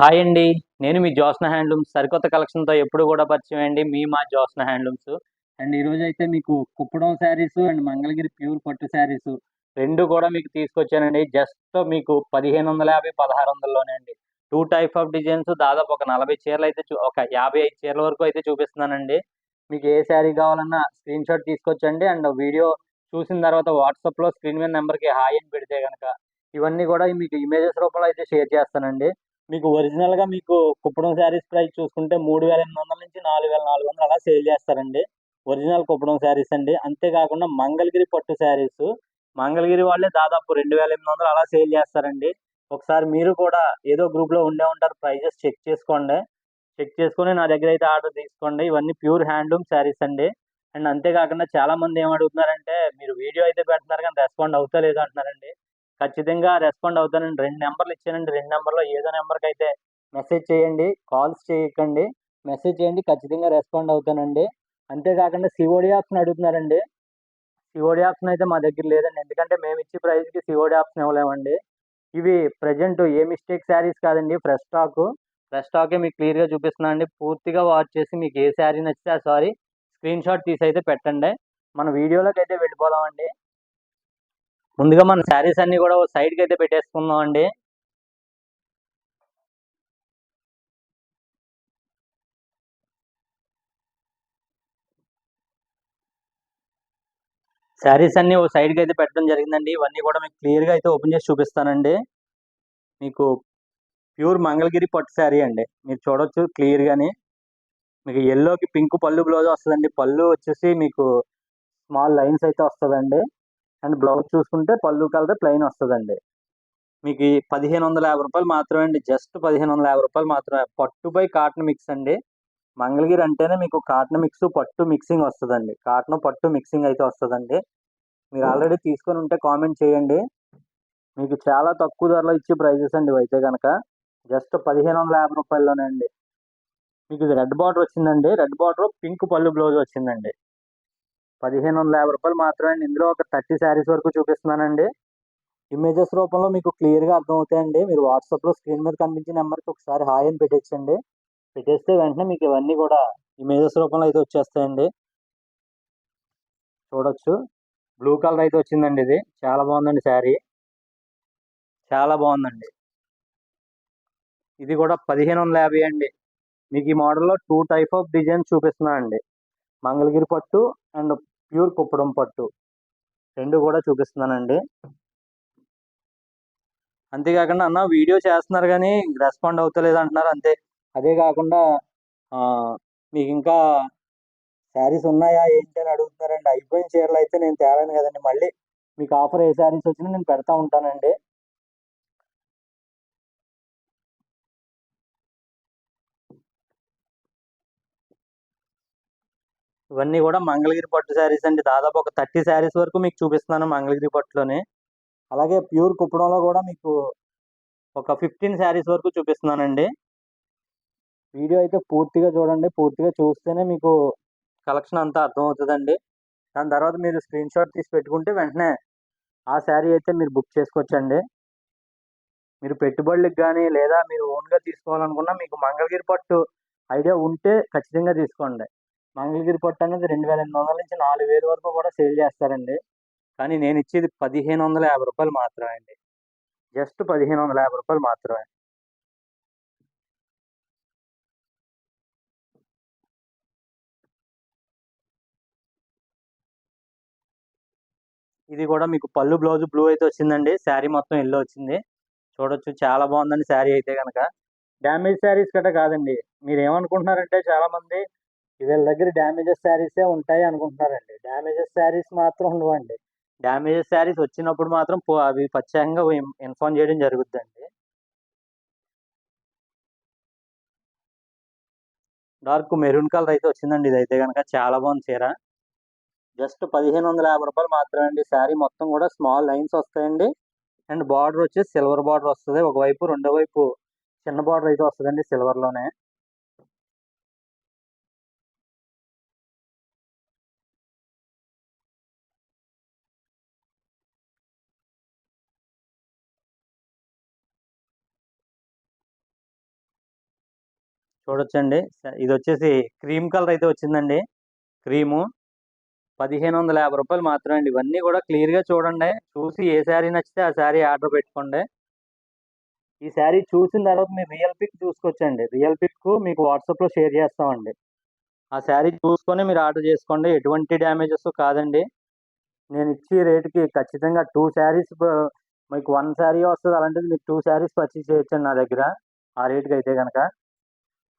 Hi అండి. నేను మీ Josna handlooms. సరికొత్త కలెక్షన్తో ఎప్పుడు కూడా పరిచయం అండి. మీ మా జోస్న హ్యాండ్లూమ్స్. అండ్ ఈరోజు అయితే మీకు కుప్పడం శారీస్ అండ్ మంగళగిరి ప్యూర్ పట్టు శారీస్. రెండు కూడా మీకు తీసుకొచ్చానండి. జస్ట్ మీకు పదిహేను వందల యాభై పదహారు వందల్లోనే అండి. టూ టైప్ ఆఫ్ డిజైన్స్ దాదాపు ఒక నలభై చీరలు అయితే చూ- ఒక యాభై ఐదు చీరల వరకు అయితే చూపిస్తున్నానండి. మీకు ఏ శారీ కావాలన్నా స్క్రీన్ షాట్ తీసుకొచ్చండి. అండ్ వీడియో చూసిన తర్వాత వాట్సాప్లో స్క్రీన్ మీద నెంబర్కి హాయ్ అని పెడితే కనుక ఇవన్నీ కూడా మీకు ఇమేజెస్ రూపంలో అయితే షేర్ చేస్తానండి. మీకు ఒరిజినల్గా మీకు కుప్పడం శారీస్ ప్రైస్ చూసుకుంటే మూడు వేల ఎనిమిది వందల నుంచి నాలుగు వేల నాలుగు వందలు అలా సేల్ చేస్తారండి. ఒరిజినల్ కుప్పడం శారీస్ అండి. అంతేకాకుండా మంగళగిరి పట్టు శారీస్ మంగళగిరి వాళ్ళే దాదాపు రెండు వేల ఎనిమిది వందలు అలా సేల్ చేస్తారండి. ఒకసారి మీరు కూడా ఏదో గ్రూప్లో ఉండే ఉంటారు ప్రైజెస్ చెక్ చేసుకోండి. చెక్ చేసుకుని నా దగ్గర అయితే ఆర్డర్ తీసుకోండి. ఇవన్నీ ప్యూర్ హ్యాండ్లూమ్ శారీస్ అండి. అండ్ అంతేకాకుండా చాలా మంది ఏం అడుగుతున్నారంటే మీరు వీడియో అయితే పెడుతున్నారు కానీ రెస్పాండ్ అవుతా లేదు అంటున్నారండి. ఖచ్చితంగా రెస్పాండ్ అవుతానండి. రెండు నెంబర్లు ఇచ్చానండి. రెండు నెంబర్లో ఏదో నెంబర్కి అయితే మెసేజ్ చేయండి. కాల్స్ చేయకండి. మెసేజ్ చేయండి. ఖచ్చితంగా రెస్పాండ్ అవుతానండి. అంతేకాకుండా సిఓడి ఆప్షన్ అడుగుతున్నారండి. సిఓడి ఆప్షన్ అయితే మా దగ్గర లేదండి. ఎందుకంటే మేము ఇచ్చే ప్రైస్కి సిఓడి ఆప్షన్ ఇవ్వలేమండి. ఇవి ప్రజెంట్ ఏ మిస్టేక్ శారీస్ కాదండి. ఫ్రెష్ స్టాక్ ఫ్రెష్ స్టాకే మీకు క్లియర్గా చూపిస్తున్నాను అండి. పూర్తిగా వాచ్ చేసి మీకు ఏ శారీ నచ్చితే ఆ సారీ స్క్రీన్ షాట్ తీసి అయితే పెట్టండి. మన వీడియోలోకి అయితే వెళ్ళిపోదామండి. ముందుగా మన శారీస్ అన్ని కూడా ఓ సైడ్కి అయితే పెట్టేసుకుందాం అండి శారీస్ అన్ని ఓ సైడ్కి అయితే పెట్టడం జరిగిందండి. ఇవన్నీ కూడా మీకు క్లియర్గా అయితే ఓపెన్ చేసి చూపిస్తానండి. మీకు ప్యూర్ మంగళగిరి పట్టు శారీ అండి. మీరు చూడొచ్చు క్లియర్గాని మీకు ఎల్లోకి పింక్ పళ్ళు బ్లౌజ్ వస్తుందండి. పళ్ళు వచ్చేసి మీకు స్మాల్ లైన్స్ అయితే వస్తుందండి. అండ్ బ్లౌజ్ చూసుకుంటే పళ్ళు కలర్ ప్లెయిన్ వస్తుందండి. మీకు పదిహేను వందల యాభై రూపాయలు మాత్రమే అండి. జస్ట్ పదిహేను వందల యాభై రూపాయలు మాత్రమే. పట్టు బై కాటన్ మిక్స్ అండి. మంగళగిరి అంటేనే మీకు కాటన్ మిక్స్ పట్టు మిక్సింగ్ వస్తుందండి. కాటన్ పట్టు మిక్సింగ్ అయితే వస్తుందండి. మీరు ఆల్రెడీ తీసుకొని ఉంటే కామెంట్ చేయండి. మీకు చాలా తక్కువ ధరలో ఇచ్చే ప్రైజెస్ అండి అయితే కనుక జస్ట్ పదిహేను వందల యాభై రూపాయల్లోనే అండి. మీకు ఇది రెడ్ బార్డర్ వచ్చిందండి. రెడ్ బార్డర్ పింక్ పళ్ళు బ్లౌజ్ వచ్చిందండి. పదిహేను వందల యాభై రూపాయలు మాత్రమే అండి. ఇందులో ఒక థర్టీ శారీస్ వరకు చూపిస్తున్నానండి. ఇమేజెస్ రూపంలో మీకు క్లియర్గా అర్థమవుతాయండి. మీరు వాట్సాప్లో స్క్రీన్ మీద కనిపించిన నెంబర్కి ఒకసారి హాయ్ అని పెట్టేచ్చండి. పెట్టేస్తే వెంటనే మీకు ఇవన్నీ కూడా ఇమేజెస్ రూపంలో అయితే వచ్చేస్తాయండి. చూడొచ్చు. బ్లూ కలర్ అయితే వచ్చిందండి ఇది. చాలా బాగుందండి శారీ. చాలా బాగుందండి. ఇది కూడా పదిహేను వందల యాభై అండి. మీకు ఈ మోడల్లో టూ టైప్ ఆఫ్ డిజైన్స్ చూపిస్తున్నా అండి మంగళగిరి పట్టు అండ్ ప్యూర్ కుప్పడం పట్టు. రెండు కూడా చూపిస్తున్నానండి. అంతేకాకుండా అన్న వీడియో చేస్తున్నారు కానీ రెస్పాండ్ అవుతలేదు అంటున్నారు. అంతే. అదే కాకుండా మీకు ఇంకా శారీస్ ఉన్నాయా ఏంటి అని అడుగుతున్నారండి. అయిపోయిన చీరలు అయితే నేను తేలాను కదండి. మళ్ళీ మీకు ఆఫర్ ఏ శారీస్ వచ్చినా నేను పెడతా ఉంటానండి. ఇవన్నీ కూడా మంగళగిరి పట్టు శారీస్ అండి. దాదాపు ఒక థర్టీ శారీస్ వరకు మీకు చూపిస్తున్నాను మంగళగిరి పట్టులోనే. అలాగే ప్యూర్ కుప్పడంలో కూడా మీకు ఒక ఫిఫ్టీన్ శారీస్ వరకు చూపిస్తున్నానండి. వీడియో అయితే పూర్తిగా చూడండి. పూర్తిగా చూస్తేనే మీకు కలెక్షన్ అంతా అర్థమవుతుందండి. దాని తర్వాత మీరు స్క్రీన్ షాట్ తీసి పెట్టుకుంటే వెంటనే ఆ శారీ అయితే మీరు బుక్ చేసుకోవచ్చండి. మీరు పెట్టుబడులకు కానీ లేదా మీరు ఓన్గా తీసుకోవాలనుకున్నా మీకు మంగళగిరి పట్టు ఐడియా ఉంటే ఖచ్చితంగా తీసుకోండి. మంగళగిరి పట్టు అనేది రెండు వేల ఎనిమిది వందల నుంచి నాలుగు వేల వరకు కూడా సేల్ చేస్తారండి. కానీ నేను ఇచ్చేది పదిహేను వందల యాభై రూపాయలు మాత్రమే అండి. జస్ట్ పదిహేను వందల యాభై రూపాయలు మాత్రమే. ఇది కూడా మీకు పళ్ళు బ్లౌజ్ బ్లూ అయితే వచ్చిందండి. శారీ మొత్తం ఎల్లో వచ్చింది. చూడొచ్చు చాలా బాగుందండి శారీ అయితే కనుక డ్యామేజ్ శారీస్ గట్రా కాదండి. మీరు ఏమనుకుంటున్నారంటే చాలామంది వీళ్ళ దగ్గర డ్యామేజెస్ శారీసే ఉంటాయి అనుకుంటున్నారండి. డ్యామేజెస్ శారీస్ మాత్రం ఉండవండి. డ్యామేజెస్ శారీస్ వచ్చినప్పుడు మాత్రం అవి ప్రత్యేకంగా ఇన్ఫార్మ్ చేయడం జరుగుతుందండి డార్క్ మెరూన్ కలర్ అయితే వచ్చిందండి. ఇది అయితే కనుక చాలా బాగుంది చీర. జస్ట్ పదిహేను వందల యాభై రూపాయలు మాత్రమే అండి. శారీ మొత్తం కూడా స్మాల్ లైన్స్ వస్తాయండి. అండ్ బార్డర్ వచ్చి సిల్వర్ బార్డర్ వస్తుంది. ఒకవైపు రెండో వైపు చిన్న బార్డర్ అయితే వస్తుందండి సిల్వర్లోనే. చూడొచ్చండి. ఇది వచ్చేసి క్రీమ్ కలర్ అయితే వచ్చిందండి. క్రీము పదిహేను వందల యాభై రూపాయలు మాత్రమే అండి ఇవన్నీ కూడా క్లియర్గా చూడండి. చూసి ఏ శారీ నచ్చితే ఆ శారీ ఆర్డర్ పెట్టుకోండి. ఈ శారీ చూసిన తర్వాత మీరు రియల్ పిక్ చూసుకోవచ్చండి. రియల్ పిక్ మీకు వాట్సాప్లో షేర్ చేస్తామండి. ఆ శారీ చూసుకొని మీరు ఆర్డర్ చేసుకోండి. ఎటువంటి డ్యామేజెస్ కాదండి. నేను ఇచ్చే రేటుకి ఖచ్చితంగా టూ శారీస్ మీకు వన్ శారీ వస్తుంది. అలాంటిది మీకు టూ శారీస్ పర్చేస్ చేయొచ్చండి నా దగ్గర. ఆ రేటుకి అయితే కనుక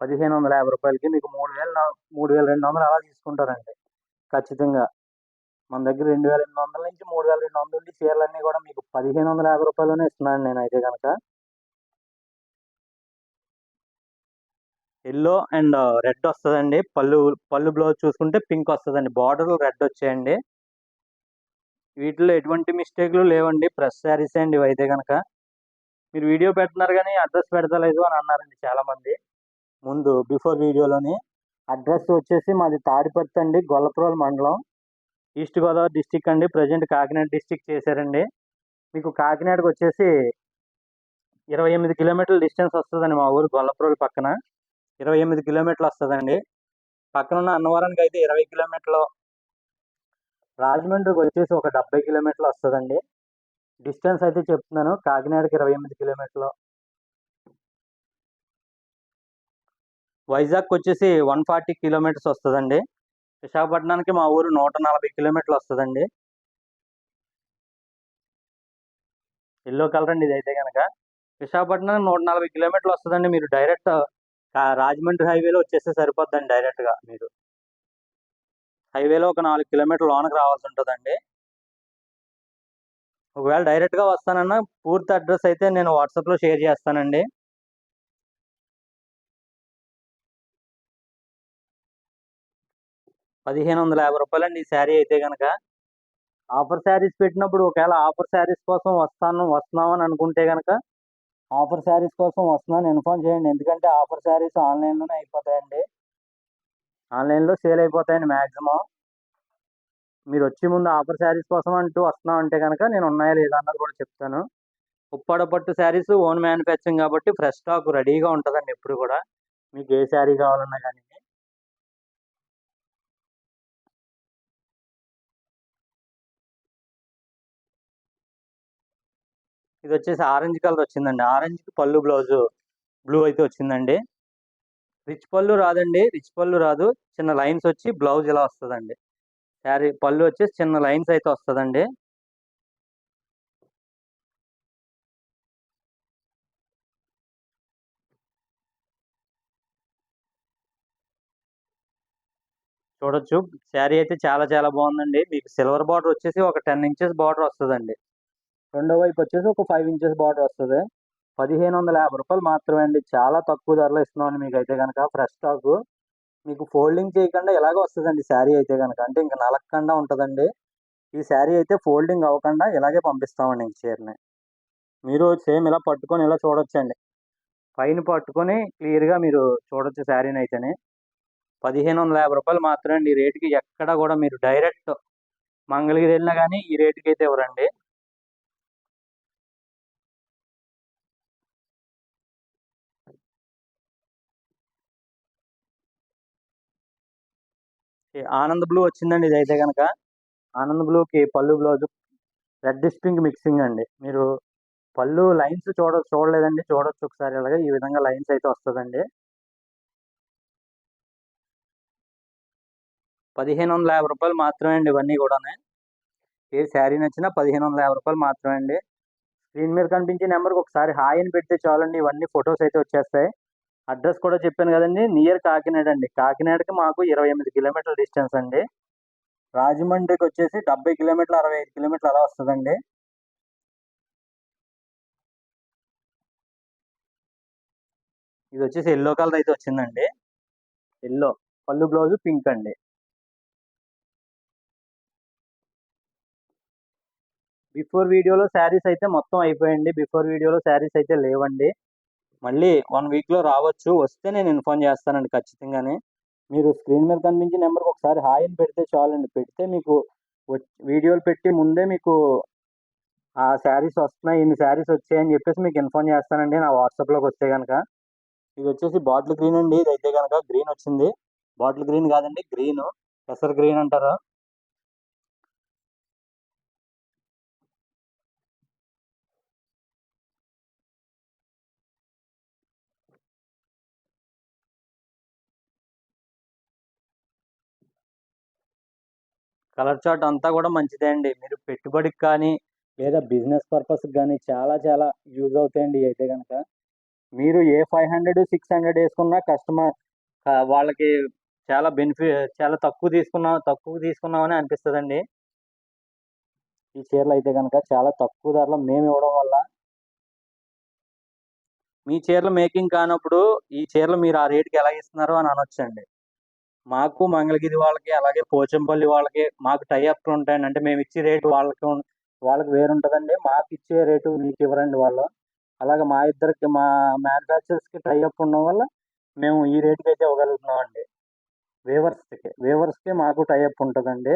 పదిహేను వందల యాభై రూపాయలకి మీకు మూడు వేలు మూడు వేల రెండు వందలు అలా తీసుకుంటారండి. ఖచ్చితంగా. మన దగ్గర రెండు వేల ఎనిమిది వందల నుంచి మూడు వేల రెండు వందల నుండి చీరలన్నీ కూడా మీకు పదిహేను వందల యాభై రూపాయలనే ఇస్తున్నాను నేను అయితే కనుక ఎల్లో అండ్ రెడ్ వస్తుందండి. పళ్ళు పళ్ళు బ్లౌజ్ చూసుకుంటే పింక్ వస్తుందండి. బార్డర్ రెడ్ వచ్చాయండి. వీటిలో ఎటువంటి మిస్టేక్లు లేవండి. ప్రెస్ శారీస్ అండి ఇవి అయితే కనుక మీరు వీడియో పెడుతున్నారు కానీ అడ్రస్ పెడతలేదు అని అన్నారండి చాలామంది. ముందు బిఫోర్ వీడియోలోని అడ్రస్ వచ్చేసి మాది తాడిపత్తి అండి గొల్లపురాల మండలం. ఈస్ట్ గోదావరి డిస్టిక్ అండి ప్రజెంట్ కాకినాడ డిస్టిక్ చేశారండి. మీకు కాకినాడకు వచ్చేసి ఇరవై ఎనిమిది కిలోమీటర్ల డిస్టెన్స్ వస్తుందండి మా ఊరు గొల్లపురం పక్కన. ఇరవై ఎనిమిది కిలోమీటర్లు వస్తుందండి. పక్కన ఉన్న అన్నవరానికి అయితే ఇరవై కిలోమీటర్లు. రాజమండ్రికి వచ్చేసి ఒక డెబ్బై కిలోమీటర్లు వస్తుందండి. డిస్టెన్స్ అయితే చెప్తున్నాను కాకినాడకి ఇరవై ఎనిమిది కిలోమీటర్లు. వైజాగ్ వచ్చేసి వన్ ఫార్టీ కిలోమీటర్స్ వస్తుందండి. విశాఖపట్నానికి మా ఊరు నూట నలభై కిలోమీటర్లు వస్తుందండి. ఎల్లో కలర్ అండి ఇది అయితే కనుక విశాఖపట్నం నూట నలభై కిలోమీటర్లు వస్తుందండి. మీరు డైరెక్ట్ రాజమండ్రి హైవేలో వచ్చేస్తే సరిపోద్దండి డైరెక్ట్గా మీరు. హైవేలో ఒక నాలుగు కిలోమీటర్లు లోనకి రావాల్సి ఉంటుందండి. ఒకవేళ డైరెక్ట్గా వస్తానన్నా పూర్తి అడ్రస్ అయితే నేను వాట్సాప్లో షేర్ చేస్తానండి. పదిహేను వందల యాభై రూపాయలండి ఈ శారీ అయితే కనుక ఆఫర్ శారీస్ పెట్టినప్పుడు ఒకవేళ ఆఫర్ శారీస్ కోసం వస్తాను వస్తున్నాం అని అనుకుంటే కనుక ఆఫర్ శారీస్ కోసం వస్తున్నాను ఇన్ఫార్మ్ చేయండి. ఎందుకంటే ఆఫర్ శారీస్ ఆన్లైన్లోనే అయిపోతాయండి. ఆన్లైన్లో సేల్ అయిపోతాయండి మ్యాక్సిమం మీరు వచ్చే ముందు ఆఫర్ శారీస్ కోసం అంటూ వస్తున్నాం అంటే కనుక నేను ఉన్నాయా లేదా అన్నది కూడా చెప్తాను. ఉప్పాడ పట్టు శారీస్ ఓన్ మ్యానుఫ్యాక్చరింగ్ కాబట్టి ఫ్రెష్ స్టాక్ రెడీగా ఉంటుందండి ఎప్పుడు కూడా. మీకు ఏ శారీ కావాలన్నా కానీ ఇది వచ్చేసి ఆరెంజ్ కలర్ వచ్చిందండి. ఆరెంజ్కి పళ్ళు బ్లౌజు బ్లూ అయితే వచ్చిందండి. రిచ్ పళ్ళు రాదండి. రిచ్ పళ్ళు రాదు. చిన్న లైన్స్ వచ్చి బ్లౌజ్ ఇలా వస్తుందండి. శారీ పళ్ళు వచ్చేసి చిన్న లైన్స్ అయితే వస్తుందండి. చూడొచ్చు. శారీ అయితే చాలా చాలా బాగుందండి. మీకు సిల్వర్ బార్డర్ వచ్చేసి ఒక టెన్ ఇంచెస్ బార్డర్ వస్తుందండి. రెండో వైపు వచ్చేసి ఒక ఫైవ్ ఇంచెస్ బార్డర్ వస్తుంది. పదిహేను వందల యాభై రూపాయలు మాత్రమే అండి. చాలా తక్కువ ధరలో ఇస్తున్నామండి మీకు అయితే కనుక ఫ్రెష్ స్టాక్ మీకు ఫోల్డింగ్ చేయకుండా ఇలాగ వస్తుందండి శారీ అయితే కనుక అంటే ఇంకా నలగకుండా ఉంటుందండి. ఈ శారీ అయితే ఫోల్డింగ్ అవ్వకుండా ఇలాగే పంపిస్తామండి ఇంక చీరని. మీరు సేమ్ ఇలా పట్టుకొని ఇలా చూడొచ్చండి. పైన పట్టుకొని క్లియర్గా మీరు చూడొచ్చు శారీని అయితేనే. పదిహేను వందల యాభై రూపాయలు మాత్రమే అండి. ఈ రేటుకి ఎక్కడ కూడా మీరు డైరెక్ట్ మంగళగిరి వెళ్ళినా కానీ ఈ రేటుకి అయితే ఇవ్వరండి. ఆనంద్ బ్లూ వచ్చిందండి ఇది అయితే కనుక ఆనంద్ బ్లూకి పళ్ళు బ్లౌజ్ రెడ్ పింక్ మిక్సింగ్ అండి. మీరు పళ్ళు లైన్స్ చూడ చూడలేదండి చూడొచ్చు ఒకసారి అలాగే ఈ విధంగా లైన్స్ అయితే వస్తుందండి. పదిహేను వందల యాభై రూపాయలు మాత్రమే అండి ఇవన్నీ కూడా ఏ శారీ నచ్చినా పదిహేను వందల యాభై రూపాయలు మాత్రమే అండి. స్క్రీన్ మీద కనిపించే నెంబర్కి ఒకసారి హాయ్ అని పెడితే చాలండి. ఇవన్నీ ఫొటోస్ అయితే వచ్చేస్తాయి. అడ్రస్ కూడా చెప్పాను కదండి. నియర్ కాకినాడ అండి. కాకినాడకి మాకు ఇరవై ఎనిమిది కిలోమీటర్ల డిస్టెన్స్ అండి. రాజమండ్రికి వచ్చేసి డెబ్బై కిలోమీటర్లు అరవై ఐదు కిలోమీటర్లు అలా వస్తుందండి. ఇది వచ్చేసి ఎల్లో కలర్ అయితే వచ్చిందండి. ఎల్లో. పళ్ళు బ్లౌజ్ పింక్ అండి. బిఫోర్ వీడియోలో శారీస్ అయితే మొత్తం అయిపోయండి బిఫోర్ వీడియోలో శారీస్ అయితే లేవండి. మళ్ళీ వన్ వీక్లో రావచ్చు. వస్తే నేను ఇన్ఫార్మ్ చేస్తానండి ఖచ్చితంగానే. మీరు స్క్రీన్ మీద కనిపించే నెంబర్కి ఒకసారి హాయ్ అని పెడితే చాలండి. పెడితే మీకు వీడియోలు పెట్టి ముందే మీకు ఆ శారీస్ వస్తున్నాయి. ఇన్ని శారీస్ వచ్చాయని చెప్పేసి మీకు ఇన్ఫార్మ్ చేస్తానండి. నా వాట్సాప్లోకి వస్తే కనుక ఇది వచ్చేసి బాటిల్ గ్రీన్ అండి. ఇది అయితే కనుక గ్రీన్ వచ్చింది. బాటిల్ గ్రీన్ కాదండి. గ్రీన్. పెసర్ గ్రీన్ అంటారు. కలర్ చార్ట్ అంతా కూడా మంచిదే అండి. మీరు పెట్టుబడికి కానీ లేదా బిజినెస్ పర్పస్కి కానీ చాలా చాలా యూజ్ అవుతాయండి అయితే కనుక మీరు ఏ ఫైవ్ హండ్రెడ్ సిక్స్ హండ్రెడ్ వేసుకున్నా కస్టమర్ వాళ్ళకి చాలా బెనిఫిట్ చాలా తక్కువ తీసుకున్నాం తక్కువ తీసుకున్నామని అనిపిస్తుందండి. ఈ చీరలు అయితే కనుక చాలా తక్కువ ధరలో మేము ఇవ్వడం వల్ల మీ చీరలు మేకింగ్ కానప్పుడు ఈ చీరలు మీరు ఆ రేటుకి ఎలా ఇస్తున్నారు అని అనొచ్చండి. మాకు మంగళగిరి వాళ్ళకి అలాగే పోచంపల్లి వాళ్ళకి మాకు టైఅప్లు ఉంటాయండి. అంటే మేము ఇచ్చే రేటు వాళ్ళకి వాళ్ళకి వేరుంటుందండి. మాకు ఇచ్చే రేటు మీకు ఇవ్వరండి వాళ్ళు. అలాగే మా ఇద్దరికి మా మ్యానుఫ్యాక్చరర్స్కి టైఅప్ ఉండడం వల్ల మేము ఈ రేటుకి అయితే ఇవ్వగలుగుతున్నాం అండి వేవర్స్కి వేవర్స్కి మాకు టైఅప్ ఉంటుందండి.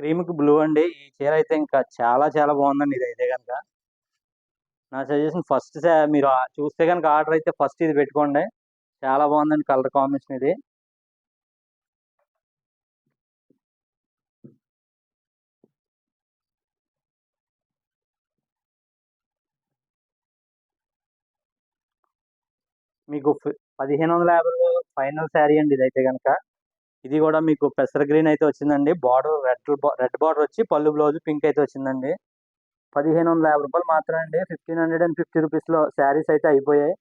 క్రీమ్కి బ్లూ అండి. ఈ చీర అయితే ఇంకా చాలా చాలా బాగుందండి ఇది అయితే కనుక నా సజెషన్ ఫస్ట్ మీరు చూస్తే కనుక ఆర్డర్ అయితే ఫస్ట్ ఇది పెట్టుకోండి. చాలా బాగుందండి కలర్ కాంబినేషన్ ఇది. మీకు పదిహేను వందల యాభైలో ఫైనల్ శారీ అండి ఇదైతే కనుక ఇది కూడా మీకు పెసర గ్రీన్ అయితే వచ్చిందండి. బార్డర్ రెడ్ రెడ్ బార్డర్ వచ్చి పళ్ళు బ్లౌజ్ పింక్ అయితే వచ్చిందండి. పదిహేను వందల యాభై రూపాయలు మాత్రమే అండి ఫిఫ్టీన్ హండ్రెడ్ అండ్ ఫిఫ్టీ రూపీస్లో శారీస్ అయితే అయిపోయాయి.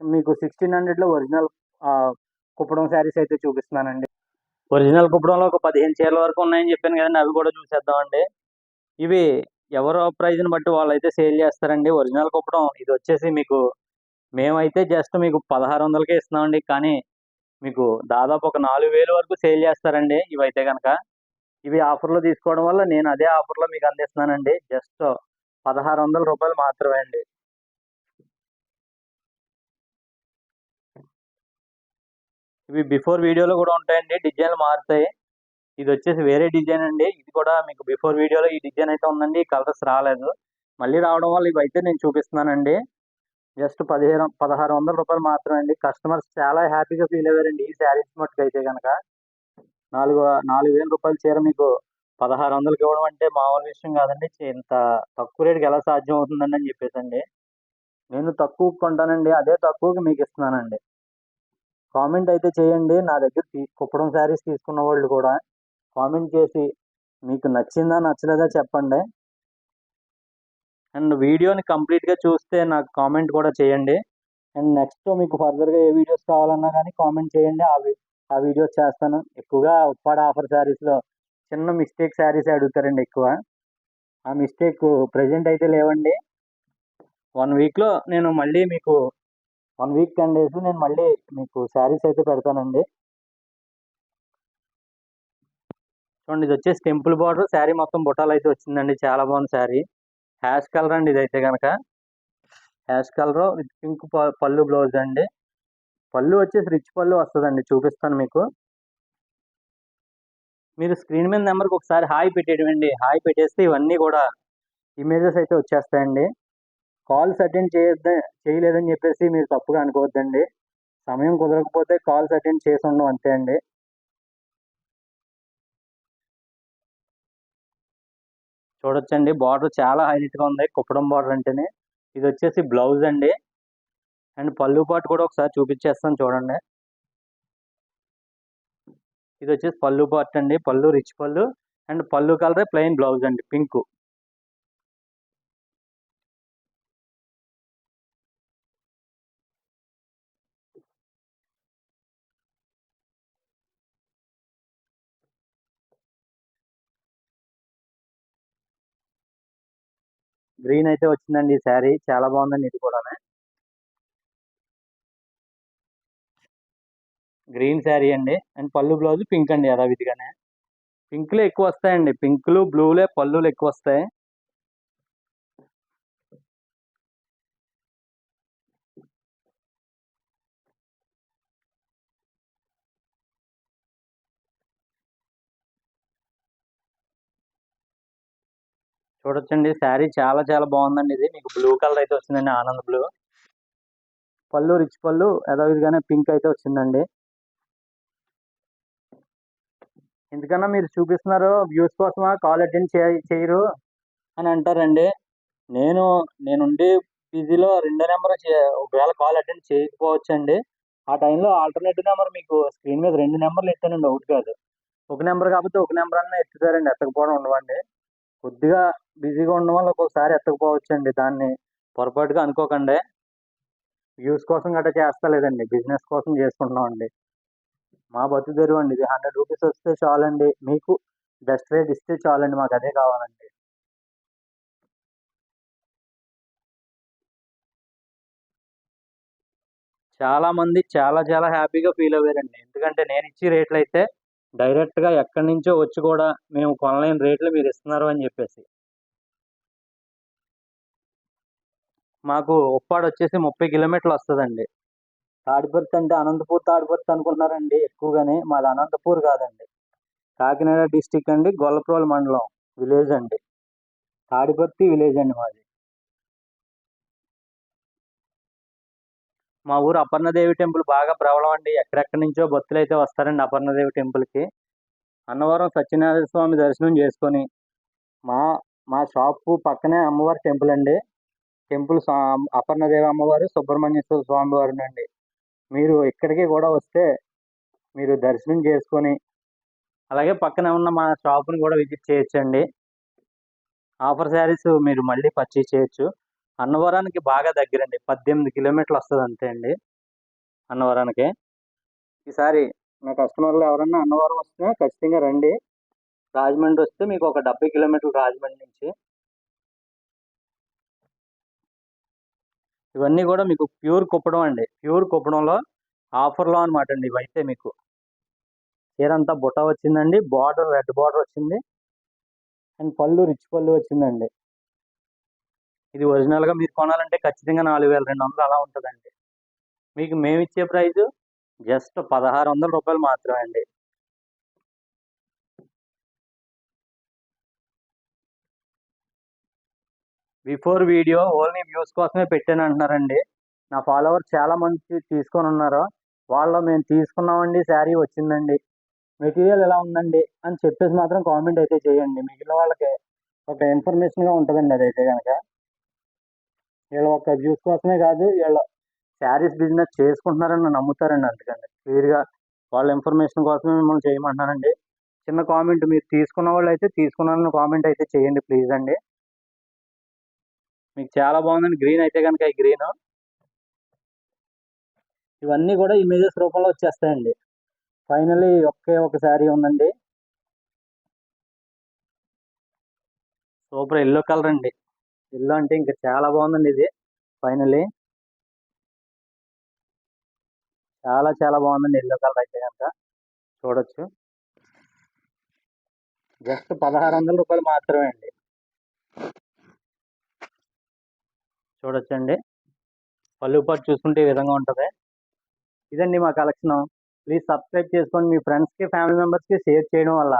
మీకు సిక్స్టీన్ హండ్రెడ్లో ఒరిజినల్ కుప్పడం శారీస్ అయితే చూపిస్తున్నానండి. ఒరిజినల్ కుప్పడంలో ఒక పదిహేను చీరల వరకు ఉన్నాయని చెప్పాను కదండి. అవి కూడా చూసేద్దామండి. ఇవి ఎవరో ప్రైజ్ని బట్టి వాళ్ళు అయితే సేల్ చేస్తారండి. ఒరిజినల్ కుప్పడం ఇది వచ్చేసి మీకు మేమైతే జస్ట్ మీకు పదహారు వందలకే ఇస్తున్నామండి. కానీ మీకు దాదాపు ఒక నాలుగు వేలు వరకు సేల్ చేస్తారండి ఇవైతే కనుక ఇవి ఆఫర్లో తీసుకోవడం వల్ల నేను అదే ఆఫర్లో మీకు అందిస్తున్నానండి. జస్ట్ పదహారు వందల రూపాయలు మాత్రమే అండి. ఇవి బిఫోర్ వీడియోలో కూడా ఉంటాయండి. డిజైన్లు మారుతాయి. ఇది వచ్చేసి వేరే డిజైన్ అండి. ఇది కూడా మీకు బిఫోర్ వీడియోలో ఈ డిజైన్ అయితే ఉందండి. ఈ కలర్స్ రాలేదు. మళ్ళీ రావడం వల్ల ఇవి అయితే నేను చూపిస్తున్నానండి. జస్ట్ పదిహేను పదహారు వందల రూపాయలు మాత్రమే అండి కస్టమర్స్ చాలా హ్యాపీగా ఫీల్ అయ్యారండి ఈ శారీస్ మట్టుకు అయితే కనుక నాలుగు నాలుగు వేల రూపాయల చీర మీకు పదహారు వందలకి ఇవ్వడం అంటే మామూలు విషయం కాదండి. ఇంత తక్కువ రేటుకి ఎలా సాధ్యం అవుతుందండి అని చెప్పేసండి నేను తక్కువ కొంటానండి. అదే తక్కువకి మీకు ఇస్తున్నానండి. కామెంట్ అయితే చేయండి. నా దగ్గర తీ- కుప్పడం శారీస్ తీసుకున్న వాళ్ళు కూడా కామెంట్ చేసి మీకు నచ్చిందా నచ్చలేదా చెప్పండి. అండ్ వీడియోని కంప్లీట్గా చూస్తే నాకు కామెంట్ కూడా చేయండి. అండ్ నెక్స్ట్ మీకు ఫర్దర్గా ఏ వీడియోస్ కావాలన్నా కానీ కామెంట్ చేయండి. ఆ వి- ఆ వీడియోస్ చేస్తాను. ఎక్కువగా ఉప్పాడ ఆఫర్ శారీస్లో చిన్న మిస్టేక్ శారీస్ అడుగుతారండి ఎక్కువ. ఆ మిస్టేక్ ప్రజెంట్ అయితే లేవండి. వన్ వీక్లో నేను మళ్ళీ మీకు వన్ వీక్ టెన్ డేస్ నేను మళ్ళీ మీకు శారీస్ అయితే పెడతానండి. చూడండి ఇది వచ్చేసి టెంపుల్ బార్డర్ శారీ మొత్తం బుట్టాలు అయితే వచ్చిందండి. చాలా బాగుంది శారీ. హ్యాష్ కలర్ అండి ఇదైతే కనుక హ్యాష్ కలర్ విత్ పింక్ పళ్ళు బ్లౌజ్ అండి. పళ్ళు వచ్చేసి రిచ్ పళ్ళు వస్తుందండి చూపిస్తాను మీకు. మీరు స్క్రీన్ మీద నెంబర్కి ఒకసారి హాయ్ పెట్టేయండి హాయ్ పెట్టేస్తే ఇవన్నీ కూడా ఇమేజెస్ అయితే వచ్చేస్తాయండి. కాల్స్ అటెండ్ చేయొద్ద చేయలేదని చెప్పేసి మీరు తప్పుగా అనుకోవద్దండి. సమయం కుదరకపోతే కాల్స్ అటెండ్ చేసి ఉండడం అంతే అండి. చూడొచ్చండి. బార్డర్ చాలా హైలైట్గా ఉంది. కుప్పడం బార్డర్ అంటేనే. ఇది వచ్చేసి బ్లౌజ్ అండి. అండ్ పళ్ళు పాటు కూడా ఒకసారి చూపించేస్తాను చూడండి. ఇది వచ్చేసి పళ్ళు పార్ట్ అండి. పళ్ళు రిచ్ పళ్ళు. అండ్ పళ్ళు కలర్ ప్లెయిన్ బ్లౌజ్ అండి. పింక్. గ్రీన్ అయితే వచ్చిందండి ఈ శారీ. చాలా బాగుందండి ఇది కూడా గ్రీన్ శారీ అండి. అండ్ పళ్ళు బ్లౌజ్ పింక్ అండి యథావిధిగానే. పింక్లో ఎక్కువ వస్తాయండి. పింక్లు బ్లూలే పళ్ళులు ఎక్కువ వస్తాయి. చూడొచ్చండి. శారీ చాలా చాలా బాగుందండి ఇది. మీకు బ్లూ కలర్ అయితే వచ్చిందండి. ఆనంద్ బ్లూ. పళ్ళు రిచ్ పళ్ళు యథావిధిగానే పింక్ అయితే వచ్చిందండి. ఎందుకన్నా మీరు చూపిస్తున్నారు వ్యూస్ కోసమా కాల్ అటెండ్ చేయరు అని అంటారండి. నేను నేనుండి బిజీలో రెండో నెంబర్ ఒకవేళ కాల్ అటెండ్ చేయకపోవచ్చు అండి ఆ టైంలో ఆల్టర్నేటివ్ నెంబర్ మీకు స్క్రీన్ మీద రెండు నెంబర్లు ఎత్తానండి. ఒకటి కాదు. ఒక నెంబర్ కాకపోతే ఒక నెంబర్ అన్న ఎత్తుతారండి. ఎత్తకపోవడం ఉండవండి. కొద్దిగా బిజీగా ఉండడం వల్ల ఒక్కొక్కసారి ఎత్తకపోవచ్చు అండి దాన్ని పొరపాటుగా అనుకోకండి. వ్యూస్ కోసం గట్రా చేస్తా లేదండి బిజినెస్ కోసం చేసుకుంటున్నాం అండి మా బతుకు తెరువు అండి. ఇది హండ్రెడ్ రూపీస్ వస్తే చాలండి. మీకు బెస్ట్ రేట్ ఇస్తే చాలండి. మాకు అదే కావాలండి. చాలామంది చాలా చాలా హ్యాపీగా ఫీల్ అయ్యారండి. ఎందుకంటే నేను ఇచ్చే రేట్లు అయితే డైరెక్ట్గా ఎక్కడి నుంచో వచ్చి కూడా మేము కొనలేని రేట్లు మీరు ఇస్తున్నారు అని చెప్పేసి. మాకు ఉప్పాడు వచ్చేసి ముప్పై కిలోమీటర్లు వస్తుందండి. తాడిపర్తి అంటే అనంతపూర్ తాడిపర్తి అనుకుంటున్నారండి ఎక్కువగానే. మాది అనంతపూర్ కాదండి. కాకినాడ డిస్టిక్ అండి గొల్లప్రోలు మండలం విలేజ్ అండి. తాడిపర్తి విలేజ్ అండి మాది. మా ఊరు అపర్ణదేవి టెంపుల్ బాగా ప్రబలం అండి. ఎక్కడెక్కడి నుంచో భక్తులు అయితే వస్తారండి అపర్ణదేవి టెంపుల్కి. అన్నవరం సత్యనారాయణ స్వామి దర్శనం చేసుకొని మా మా షాపు పక్కనే అమ్మవారి టెంపుల్ అండి. టెంపుల్ అపర్ణదేవి అమ్మవారు సుబ్రహ్మణ్యేశ్వర స్వామి వారు అండి మీరు ఇక్కడికి కూడా వస్తే మీరు దర్శనం చేసుకొని అలాగే పక్కనే ఉన్న మా షాప్ని కూడా విజిట్ చేయొచ్చండి. ఆఫర్ శారీస్ మీరు మళ్ళీ పర్చేజ్ చేయొచ్చు. అన్నవరానికి బాగా దగ్గరండి. పద్దెనిమిది కిలోమీటర్లు వస్తుంది అంతే అండి అన్నవరానికి. ఈసారి నా కస్టమర్లు ఎవరన్నా అన్నవరం వస్తే ఖచ్చితంగా రండి. రాజమండ్రి వస్తే మీకు ఒక డెబ్బై కిలోమీటర్లు రాజమండ్రి నుంచి. ఇవన్నీ కూడా మీకు ప్యూర్ కుప్పడం అండి. ప్యూర్ కుప్పడంలో ఆఫర్లో అనమాట అండి ఇవైతే మీకు. చీర అంతా బుట్ట వచ్చిందండి. బార్డర్ రెడ్ బార్డర్ వచ్చింది. అండ్ పళ్ళు రిచ్ పళ్ళు వచ్చిందండి. ఇది ఒరిజినల్గా మీరు కొనాలంటే ఖచ్చితంగా నాలుగు వేల రెండు వందలు అలా ఉంటుందండి. మీకు మేము ఇచ్చే ప్రైజు జస్ట్ పదహారు వందల రూపాయలు మాత్రమే అండి. బిఫోర్ వీడియో ఓన్లీ వ్యూస్ కోసమే పెట్టాను అంటున్నారండి. నా ఫాలోవర్ చాలా మంది తీసుకొని ఉన్నారు వాళ్ళు మేము తీసుకున్నామండి శారీ వచ్చిందండి. మెటీరియల్ ఎలా ఉందండి అని చెప్పేసి మాత్రం కామెంట్ అయితే చేయండి. మిగిలిన వాళ్ళకి ఒక ఇన్ఫర్మేషన్గా ఉంటుందండి అదైతే కనుక వీళ్ళ ఒక వ్యూస్ కోసమే కాదు వీళ్ళ శారీస్ బిజినెస్ చేసుకుంటున్నారని నమ్ముతారండి అందుకని క్లియర్గా వాళ్ళ ఇన్ఫర్మేషన్ కోసమే మిమ్మల్ని చేయమంటున్నానండి చిన్న కామెంట్ మీరు తీసుకున్న వాళ్ళు అయితే తీసుకున్నాను కామెంట్ అయితే చేయండి ప్లీజ్ అండి. మీకు చాలా బాగుందండి. గ్రీన్ అయితే కనుక ఈ గ్రీన్ ఇవన్నీ కూడా ఇమేజెస్ రూపంలో వచ్చేస్తాయండి. ఫైనలీ ఒకే ఒక శారీ ఉందండి. సూపర్ ఎల్లో కలర్ అండి. ఇల్లు అంటే ఇంకా చాలా బాగుందండి ఇది ఫైనలీ చాలా చాలా బాగుందండి ఎల్లో కలర్ అయితే కనుక. చూడొచ్చు. జస్ట్ పదహారు వందల రూపాయలు మాత్రమే అండి. చూడొచ్చండి. పళ్ళు పాటు చూసుకుంటే ఈ విధంగా ఉంటుంది. ఇదండి మా కలెక్షన్. ప్లీజ్ సబ్స్క్రైబ్ చేసుకోండి మీ ఫ్రెండ్స్కి ఫ్యామిలీ మెంబర్స్కి షేర్ చేయడం వల్ల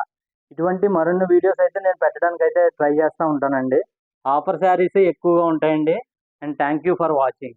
ఇటువంటి మరిన్ని వీడియోస్ అయితే నేను పెట్టడానికి అయితే ట్రై చేస్తూ ఉంటానండి. ఆఫర్ శారీసే ఎక్కువగా ఉంటాయండి. And thank you for watching.